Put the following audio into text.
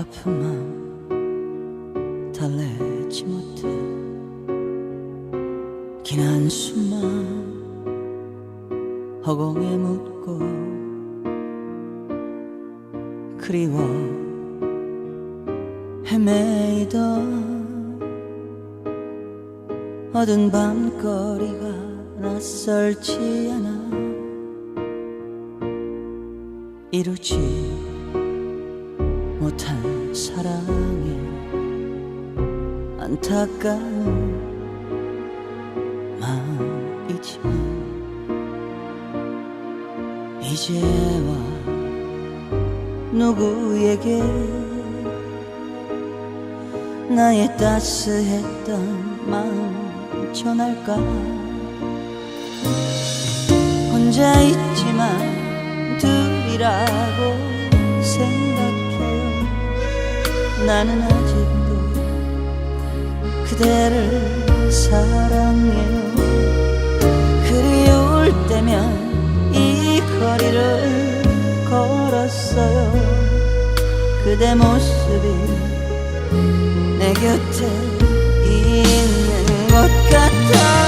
아픈 마음 달래지 못해. 긴 한숨만 허공에 묻고 그리워 헤매이던 어두운 밤거리가 낯설지 않아. 이루지 못한 사랑에 안타까운 마음이지만 이제와 누구에게 나의 따스했던 마음 전할까? 혼자 있지만 둘이라고 생각해요 나는 아직도 그대를 사랑해요. 그리울 때면 이 거리를 걸었어요. 그대 모습이 내 곁에 있는 것 같아